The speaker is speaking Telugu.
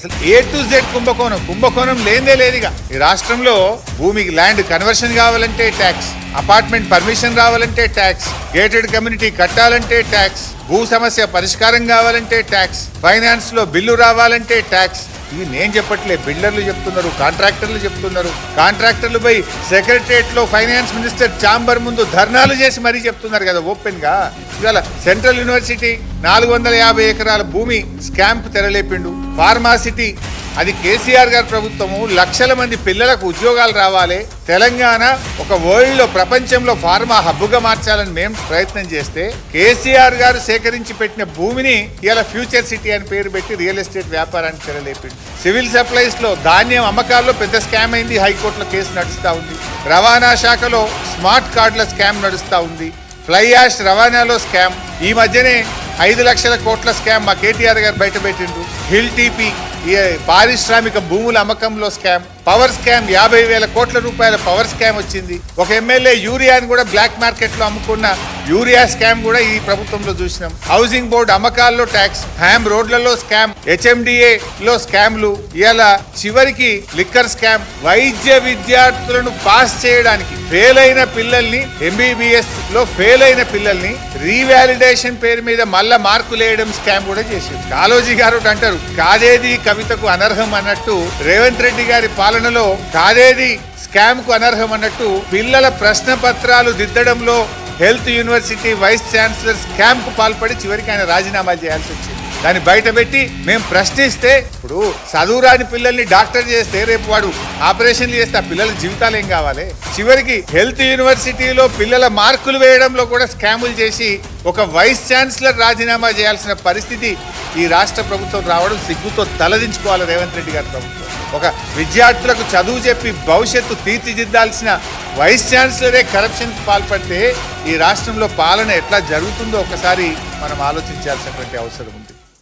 అసలు ఏ టు జెడ్ కుంభకోణం కుంభకోణం లేదే లేదుగా. ఈ రాష్ట్రంలో భూమికి ల్యాండ్ కన్వర్షన్ కావాలంటే ట్యాక్స్ అపార్ట్మెంట్ పర్మిషన్ రావాలంటే ట్యాక్స్ గేటెడ్ కమ్యూనిటీ కట్టాలంటే ట్యాక్స్ భూ సమస్య పరిష్కారం కావాలంటే ట్యాక్స్ ఫైనాన్స్లో బిల్లు రావాలంటే ట్యాక్స్ ఇవి నేను చెప్పట్లే బిల్డర్లు చెప్తున్నారు కాంట్రాక్టర్లు చెప్తున్నారు. కాంట్రాక్టర్లు పోయి సెక్రటరియట్లో ఫైనాన్స్ మినిస్టర్ చాంబర్ ముందు ధర్నాలు చేసి మరీ చెప్తున్నారు కదా ఓపెన్గా. ఇవాళ సెంట్రల్ యూనివర్సిటీ నాలుగు వందల యాభై ఎకరాల భూమి స్కాంప్ తెరలేపిండు. ఫార్మాసిటీ అది కేసీఆర్ గారి ప్రభుత్వము. లక్షల మంది పిల్లలకు ఉద్యోగాలు రావాలి. తెలంగాణ ఒక వరల్డ్లో ప్రపంచంలో ఫార్మా హబ్బుగా మార్చాలని మేము ప్రయత్నం చేస్తే కేసీఆర్ గారు సేకరించి పెట్టిన భూమిని ఇలా ఫ్యూచర్ సిటీ అని పేరు పెట్టి రియల్ ఎస్టేట్ వ్యాపారానికి తెరలేపిండు. సివిల్ సప్లైస్లో ధాన్యం అమ్మకాల్లో పెద్ద స్కామ్ అయింది. హైకోర్టులో కేసు నడుస్తూ ఉంది. రవాణా శాఖలో స్మార్ట్ కార్డుల స్కామ్ నడుస్తూ ఉంది. ఫ్లై యాష్ రవాణాలో స్కామ్. ఈ మధ్యనే ఐదు లక్షల కోట్ల స్కామ్ మా కేటీఆర్ గారు బయటపెట్టిండు హిల్ టీపీ పారిశ్రామిక భూముల అమ్మకంలో స్కామ్. పవర్ స్కామ్ యాభై వేల కోట్ల రూపాయల పవర్ స్కామ్ వచ్చింది. ఒక ఎమ్మెల్యే యూరియాని కూడా బ్లాక్ మార్కెట్లో అమ్ముకున్న యూరియా స్కామ్ కూడా ఈ ప్రభుత్వంలో చూసినాం. హౌసింగ్ బోర్డు అమ్మకాల్లో ట్యాక్స్ హ్యామ్ రోడ్లలో స్కామ్ హెచ్ఎండిఏ లో స్కామ్లు ఇలా చివరికి లిక్కర్ స్కామ్ వైద్య విద్యార్థులను పాస్ చేయడానికి ఫెయిల్ అయిన పిల్లల్ని ఎంబీబీఎస్లో ఫెయిల్ అయిన పిల్లల్ని రీవాలిడేషన్ పేరు మీద మళ్ళా మార్కులు వేయడం స్కామ్ కూడా చేసింది. కాలోజీ గారు అంటారు కాదేది కవితకు అనర్హం అన్నట్టు రేవంత్ రెడ్డి గారి పాలన ఆచరణలో కాదేది స్కామ్కు అనర్హం అన్నట్టు పిల్లల ప్రశ్న పత్రాలు దిద్దడంలో హెల్త్ యూనివర్సిటీ వైస్ ఛాన్సలర్ స్కామ్కు పాల్పడి చివరికి ఆయన రాజీనామా చేయాల్సి వచ్చింది. దాన్ని బయట పెట్టి మేము ప్రశ్నిస్తే ఇప్పుడు చదువురాని పిల్లల్ని డాక్టర్ చేస్తే రేపు వాడు ఆపరేషన్లు చేస్తే ఆ పిల్లల జీవితాలు ఏం కావాలి? చివరికి హెల్త్ యూనివర్సిటీలో పిల్లల మార్కులు వేయడంలో కూడా స్కాములు చేసి ఒక వైస్ ఛాన్సలర్ రాజీనామా చేయాల్సిన పరిస్థితి ఈ రాష్ట్ర ప్రభుత్వం రావడం సిగ్గుతో తలదించుకోవాలి రేవంత్ రెడ్డి గారి ప్రభుత్వం. ఒక విద్యార్థులకు చదువు చెప్పి భవిష్యత్తు తీర్చిదిద్దాల్సిన వైస్ ఛాన్సలరే కరప్షన్ పాల్పడితే ఈ రాష్ట్రంలో పాలన ఎట్లా జరుగుతుందో ఒకసారి మనం ఆలోచించాల్సినటువంటి అవసరం ఉంది.